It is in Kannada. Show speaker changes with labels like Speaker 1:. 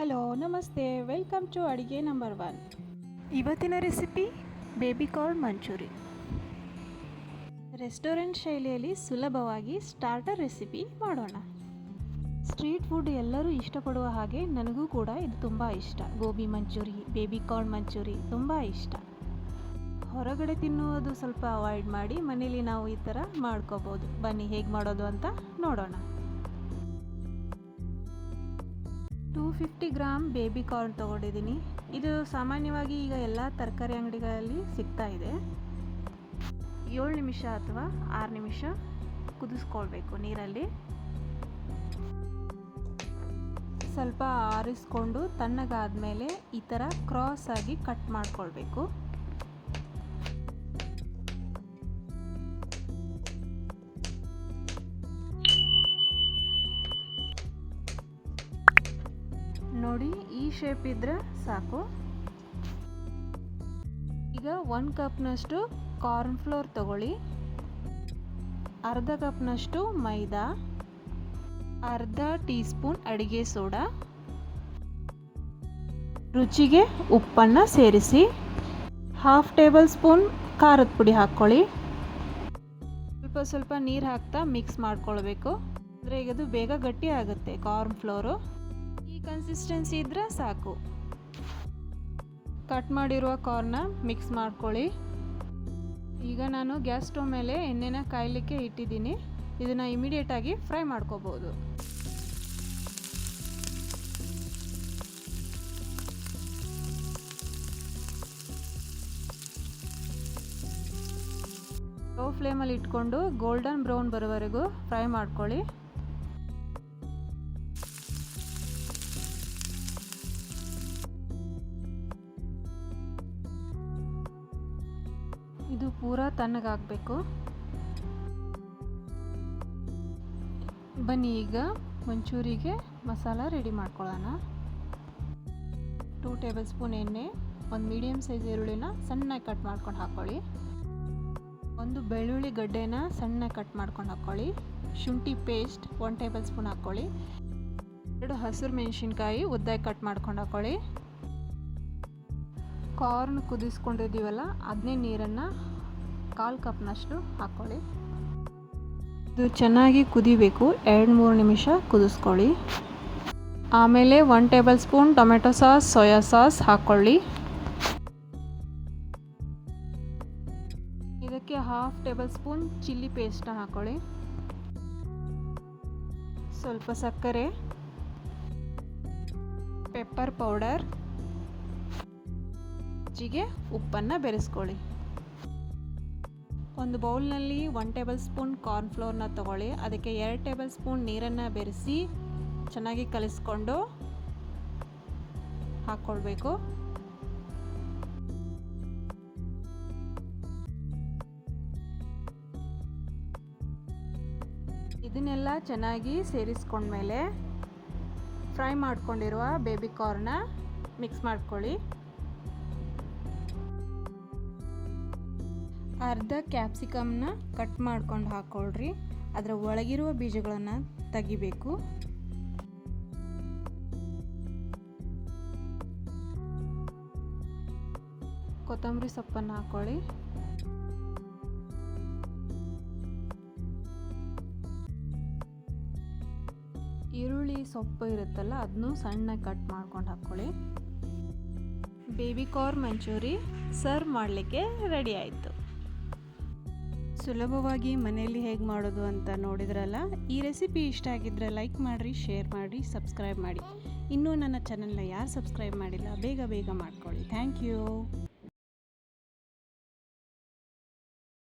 Speaker 1: ಹಲೋ ನಮಸ್ತೆ. ವೆಲ್ಕಮ್ ಟು ಅಡುಗೆ ನಂಬರ್ ಒನ್.
Speaker 2: ಇವತ್ತಿನ recipe baby corn Manchurian.
Speaker 1: Restaurant ಶೈಲಿಯಲ್ಲಿ ಸುಲಭವಾಗಿ ಸ್ಟಾರ್ಟರ್ ರೆಸಿಪಿ ಮಾಡೋಣ. ಸ್ಟ್ರೀಟ್ ಫುಡ್ ಎಲ್ಲರೂ ಇಷ್ಟಪಡುವ ಹಾಗೆ ನನಗೂ ಕೂಡ ಇದು ತುಂಬ ಇಷ್ಟ. Gobi Manchurian baby corn Manchurian ತುಂಬ ಇಷ್ಟ. ಹೊರಗಡೆ ತಿನ್ನುವುದು ಸ್ವಲ್ಪ ಅವಾಯ್ಡ್ ಮಾಡಿ ಮನೇಲಿ ನಾವು ಈ ಥರ ಮಾಡ್ಕೋಬೋದು. ಬನ್ನಿ ಹೇಗೆ ಮಾಡೋದು ಅಂತ ನೋಡೋಣ. Two fifty gram baby corn ತೊಗೊಂಡಿದ್ದೀನಿ. ಇದು ಸಾಮಾನ್ಯವಾಗಿ ಈಗ ಎಲ್ಲ ತರಕಾರಿ ಅಂಗಡಿಗಳಲ್ಲಿ ಸಿಗ್ತಾ ಇದೆ. ಏಳು ನಿಮಿಷ ಅಥವಾ ಆರು ನಿಮಿಷ ಕುದಿಸ್ಕೊಳ್ಬೇಕು ನೀರಲ್ಲಿ. ಸ್ವಲ್ಪ ಆರಿಸ್ಕೊಂಡು ತಣ್ಣಗಾದ್ಮೇಲೆ ಈ ಥರ ಕ್ರಾಸ್ ಆಗಿ ಕಟ್ ಮಾಡ್ಕೊಳ್ಬೇಕು. ನೋಡಿ, ಈ ಶೇಪ್ ಇದ್ರೆ ಸಾಕು. ಈಗ ಒನ್ ಕಪ್ನಷ್ಟು ಕಾರ್ನ್ ಫ್ಲೋರ್ ತಗೊಳ್ಳಿ. ಅರ್ಧ ಕಪ್ನಷ್ಟು ಮೈದಾ. ಅರ್ಧ ಟೀ ಸ್ಪೂನ್ ಅಡಿಗೆ ಸೋಡಾ. ರುಚಿಗೆ ಉಪ್ಪನ್ನು ಸೇರಿಸಿ. ಹಾಫ್ ಟೇಬಲ್ ಸ್ಪೂನ್ ಖಾರದ ಪುಡಿ ಹಾಕ್ಕೊಳ್ಳಿ. ಸ್ವಲ್ಪ ಸ್ವಲ್ಪ ನೀರು ಹಾಕ್ತಾ ಮಿಕ್ಸ್ ಮಾಡ್ಕೊಳ್ಬೇಕು. ಅಂದರೆ ಈಗ ಅದು ಬೇಗ ಗಟ್ಟಿ ಆಗುತ್ತೆ ಕಾರ್ನ್ ಫ್ಲೋರು ಕನ್ಸಿಸ್ಟೆನ್ಸಿ ಇದ್ದರೆ ಸಾಕು. ಕಟ್ ಮಾಡಿರುವ ಕಾರ್ನ ಮಿಕ್ಸ್ ಮಾಡ್ಕೊಳ್ಳಿ. ಈಗ ನಾನು ಗ್ಯಾಸ್ ಸ್ಟವ್ ಮೇಲೆ ಎಣ್ಣೆನ ಕಾಯಲಿಕ್ಕೆ ಇಟ್ಟಿದ್ದೀನಿ. ಇದನ್ನು ಇಮಿಡಿಯೇಟಾಗಿ ಫ್ರೈ ಮಾಡ್ಕೋಬೋದು. ಲೋ ಫ್ಲೇಮಲ್ಲಿ ಇಟ್ಕೊಂಡು ಗೋಲ್ಡನ್ ಬ್ರೌನ್ ಬರೋವರೆಗೂ ಫ್ರೈ ಮಾಡ್ಕೊಳ್ಳಿ. ಇದು ಪೂರ ತಣ್ಣಗಾಗಬೇಕು. ಬನ್ನಿ ಈಗ ಮಂಚೂರಿಗೆ ಮಸಾಲ ರೆಡಿ ಮಾಡ್ಕೊಳ್ಳೋಣ. ಟೂ ಟೇಬಲ್ ಸ್ಪೂನ್ ಎಣ್ಣೆ, ಒಂದು ಮೀಡಿಯಮ್ ಸೈಜ್ ಈರುಳ್ಳಿನ ಸಣ್ಣಗೆ ಕಟ್ ಮಾಡ್ಕೊಂಡು ಹಾಕ್ಕೊಳ್ಳಿ ಒಂದು ಬೆಳ್ಳುಳ್ಳಿ ಗಡ್ಡೆನ ಸಣ್ಣಗೆ ಕಟ್ ಮಾಡ್ಕೊಂಡು ಹಾಕ್ಕೊಳ್ಳಿ ಶುಂಠಿ ಪೇಸ್ಟ್ ಒನ್ ಟೇಬಲ್ ಸ್ಪೂನ್ ಹಾಕ್ಕೊಳ್ಳಿ ಎರಡು ಹಸಿರು ಮೆಣಸಿನ್ಕಾಯಿ ಉದ್ದಾಗಿ ಕಟ್ ಮಾಡ್ಕೊಂಡು ಹಾಕ್ಕೊಳ್ಳಿ ಕಾರ್ನ್ ಕುದಿಸ್ಕೊಂಡಿದ್ದೀವಲ್ಲ ಅದನ್ನೇ ನೀರನ್ನು ಕಾಲು ಕಪ್ನಷ್ಟು ಹಾಕ್ಕೊಳ್ಳಿ. ಇದು ಚೆನ್ನಾಗಿ ಕುದಿಬೇಕು. ಎರಡು, ಮೂರು ನಿಮಿಷ ಕುದಿಸ್ಕೊಳ್ಳಿ. ಆಮೇಲೆ one tablespoon tomato sauce, soya sauce ಹಾಕ್ಕೊಳ್ಳಿ. ಇದಕ್ಕೆ half tablespoon chilli paste ಹಾಕ್ಕೊಳ್ಳಿ. ಸ್ವಲ್ಪ ಸಕ್ಕರೆ, ಪೆಪ್ಪರ್ ಪೌಡರ್ ಜಿಗೆ ಉಪ್ಪನ್ನು ಬೆರೆಸ್ಕೊಳ್ಳಿ. ಒಂದು ಬೌಲ್ನಲ್ಲಿ ಒನ್ ಟೇಬಲ್ ಸ್ಪೂನ್ ಕಾರ್ನ್ಫ್ಲೋರ್ನ ತಗೊಳ್ಳಿ. ಅದಕ್ಕೆ ಎರಡು ಟೇಬಲ್ ಸ್ಪೂನ್ ನೀರನ್ನು ಬೆರೆಸಿ ಚೆನ್ನಾಗಿ ಕಲಿಸ್ಕೊಂಡು ಹಾಕ್ಕೊಳ್ಬೇಕು ಇದನ್ನೆಲ್ಲ ಚೆನ್ನಾಗಿ ಸೇರಿಸ್ಕೊಂಡ್ಮೇಲೆ ಫ್ರೈ ಮಾಡ್ಕೊಂಡಿರುವ ಬೇಬಿ ಕಾರ್ನ ಮಿಕ್ಸ್ ಮಾಡ್ಕೊಳ್ಳಿ. ಅರ್ಧ ಕ್ಯಾಪ್ಸಿಕಮ್ನ ಕಟ್ ಮಾಡ್ಕೊಂಡು ಹಾಕ್ಕೊಳ್ರಿ ಅದರ ಒಳಗಿರುವ ಬೀಜಗಳನ್ನು ತೆಗಿಬೇಕು. ಕೊತ್ತಂಬರಿ ಸೊಪ್ಪನ್ನು ಹಾಕ್ಕೊಳ್ಳಿ ಈರುಳ್ಳಿ ಸೊಪ್ಪು ಇರುತ್ತಲ್ಲ ಅದನ್ನು ಸಣ್ಣಗೆ ಕಟ್ ಮಾಡ್ಕೊಂಡು ಹಾಕ್ಕೊಳ್ಳಿ ಬೇಬಿ ಕಾರ್ನ್ ಮಂಚೂರಿ ಸರ್ವ್ ಮಾಡಲಿಕ್ಕೆ ರೆಡಿ ಆಯಿತು. ಸುಲಭವಾಗಿ ಮನೆಯಲ್ಲಿ ಹೇಗೆ ಮಾಡೋದು ಅಂತ ನೋಡಿದ್ರಲ್ಲ, ಈ ರೆಸಿಪಿ ಇಷ್ಟ ಆಗಿದ್ದರೆ ಲೈಕ್ ಮಾಡಿರಿ, ಶೇರ್ ಮಾಡಿ ಸಬ್ಸ್ಕ್ರೈಬ್ ಮಾಡಿ. ಇನ್ನೂ ನನ್ನ ಚಾನಲ್ನ ಯಾರು ಸಬ್ಸ್ಕ್ರೈಬ್ ಮಾಡಿಲ್ಲ, ಬೇಗ ಬೇಗ ಮಾಡ್ಕೊಳ್ಳಿ. Thank you.